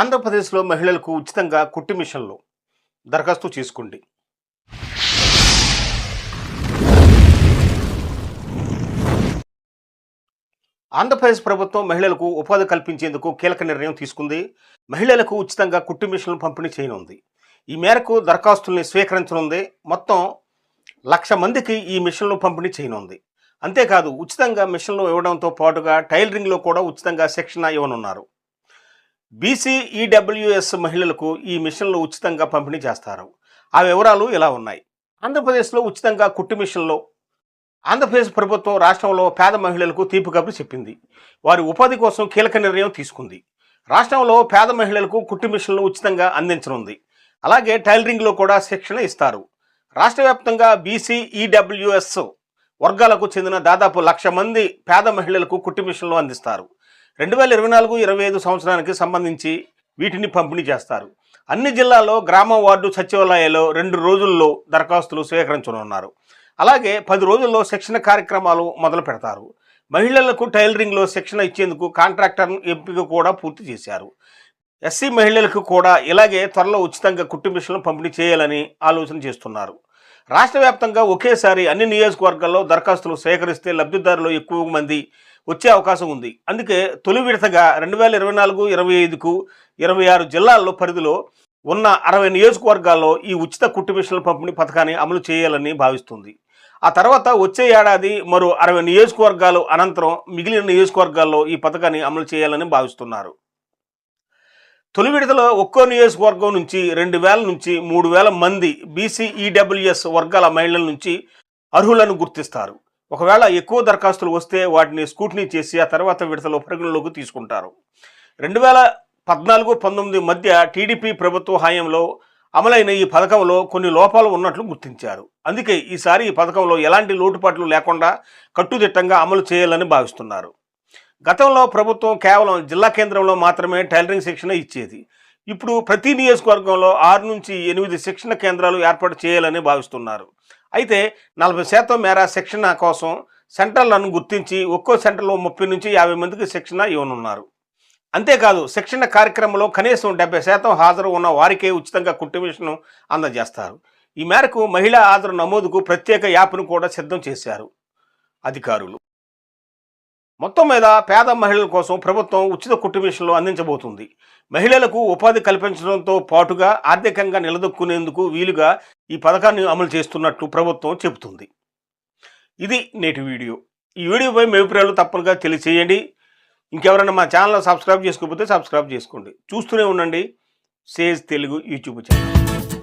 ఆంధ్రప్రదేశ్లో మహిళలకు ఉచితంగా కుట్టు మిషన్లు దరఖాస్తు చేసుకోండి. ఆంధ్రప్రదేశ్ ప్రభుత్వం మహిళలకు ఉపాధి కల్పించేందుకు కీలక నిర్ణయం తీసుకుంది. మహిళలకు ఉచితంగా కుట్టు మిషన్లు పంపిణీ చేయనుంది. ఈ మేరకు దరఖాస్తుల్ని స్వీకరించనుంది. మొత్తం లక్ష మందికి ఈ మిషన్లు పంపిణీ చేయనుంది. అంతేకాదు ఉచితంగా మిషన్లు ఇవ్వడంతో పాటుగా టైలరింగ్లో కూడా ఉచితంగా శిక్షణ ఇవ్వనున్నారు. బీసీ ఈడబ్ల్యూఎస్ మహిళలకు ఈ మిషన్లు ఉచితంగా పంపిణీ చేస్తారు. ఆ వివరాలు ఇలా ఉన్నాయి. ఆంధ్రప్రదేశ్లో ఉచితంగా కుట్టు మిషన్లు ఆంధ్రప్రదేశ్ ప్రభుత్వం రాష్ట్రంలో పేద మహిళలకు తీపి కబురు చెప్పింది. వారి ఉపాధి కోసం కీలక నిర్ణయం తీసుకుంది. రాష్ట్రంలో పేద మహిళలకు కుట్టు మిషన్లు ఉచితంగా అందించనుంది. అలాగే టైలరింగ్లో కూడా శిక్షణ ఇస్తారు. రాష్ట్ర వ్యాప్తంగా వర్గాలకు చెందిన దాదాపు లక్ష మంది పేద మహిళలకు కుట్టు మిషన్లు అందిస్తారు. రెండు వేల ఇరవై నాలుగు ఇరవై ఐదు సంవత్సరానికి సంబంధించి వీటిని పంపిణీ చేస్తారు. అన్ని జిల్లాల్లో గ్రామ వార్డు సచివాలయాల్లో రెండు రోజుల్లో దరఖాస్తులు స్వీకరించనున్నారు. అలాగే పది రోజుల్లో శిక్షణ కార్యక్రమాలు మొదలు పెడతారు. మహిళలకు టైలరింగ్లో శిక్షణ ఇచ్చేందుకు కాంట్రాక్టర్ ఎంపిక కూడా పూర్తి చేశారు. ఎస్సీ మహిళలకు కూడా ఇలాగే త్వరలో ఉచితంగా కుట్టు మిషన్లు పంపిణీ చేయాలని ఆలోచన చేస్తున్నారు. రాష్ట్ర వ్యాప్తంగా ఒకేసారి అన్ని నియోజకవర్గాల్లో దరఖాస్తులు సేకరిస్తే లబ్ధిదారులు ఎక్కువ మంది వచ్చే అవకాశం ఉంది. అందుకే తొలి విడతగా రెండు వేల ఇరవై నాలుగు ఇరవై ఐదుకు ఇరవై ఆరు జిల్లాల్లో పరిధిలో ఉన్న అరవై నియోజకవర్గాల్లో ఈ ఉచిత కుట్టు మిషన్ల పంపిణీ పథకాన్ని అమలు చేయాలని భావిస్తుంది. ఆ తర్వాత వచ్చే ఏడాది మరో అరవై నియోజకవర్గాలు అనంతరం మిగిలిన నియోజకవర్గాల్లో ఈ పథకాన్ని అమలు చేయాలని భావిస్తున్నారు. తొలి విడతలో ఒక్కో నియోజకవర్గం నుంచి రెండు వేల నుంచి మూడు వేల మంది బీసీఈడబ్ల్యూఎస్ వర్గాల మహిళల నుంచి అర్హులను గుర్తిస్తారు. ఒకవేళ ఎక్కువ దరఖాస్తులు వస్తే వాటిని స్కూటనీ చేసి ఆ తర్వాత విడతలో పరిగణలోకి తీసుకుంటారు. రెండు వేల పద్నాలుగు పంతొమ్మిది మధ్య టీడీపీ ప్రభుత్వ హయాంలో అమలైన ఈ పథకంలో కొన్ని లోపాలు ఉన్నట్లు గుర్తించారు. అందుకే ఈసారి ఈ పథకంలో ఎలాంటి లోటుపాట్లు లేకుండా కట్టుదిట్టంగా అమలు చేయాలని భావిస్తున్నారు. గతంలో ప్రభుత్వం కేవలం జిల్లా కేంద్రంలో మాత్రమే టైలరింగ్ శిక్షణ ఇచ్చేది. ఇప్పుడు ప్రతి నియోజకవర్గంలో ఆరు నుంచి ఎనిమిది శిక్షణ కేంద్రాలు ఏర్పాటు చేయాలని భావిస్తున్నారు. అయితే నలభై శాతం మేర శిక్షణ కోసం సెంటర్లను గుర్తించి ఒక్కో సెంటర్లో ముప్పై నుంచి యాభై మందికి శిక్షణ ఇవ్వనున్నారు. అంతేకాదు శిక్షణ కార్యక్రమంలో కనీసం డెబ్బై శాతం హాజరు ఉన్న వారికే ఉచితంగా కుట్టుమిషను అందజేస్తారు. ఈ మేరకు మహిళా హాజరు నమోదుకు ప్రత్యేక యాప్ను కూడా సిద్ధం చేశారు అధికారులు. మొత్తం మీద పేద మహిళల కోసం ప్రభుత్వం ఉచిత కుట్టు మిషన్లు అందించబోతుంది. మహిళలకు ఉపాధి కల్పించడంతో పాటుగా ఆర్థికంగా నిలదొక్కునేందుకు వీలుగా ఈ పథకాన్ని అమలు చేస్తున్నట్లు ప్రభుత్వం చెబుతుంది. ఇది నేటి వీడియో. ఈ వీడియోపై మీ అభిప్రాయాలు తప్పనిగా తెలియచేయండి. ఇంకెవరైనా మా ఛానల్ సబ్స్క్రైబ్ చేసుకోకపోతే సబ్స్క్రైబ్ చేసుకోండి. చూస్తూనే ఉండండి. Sage Telugu YouTube channel.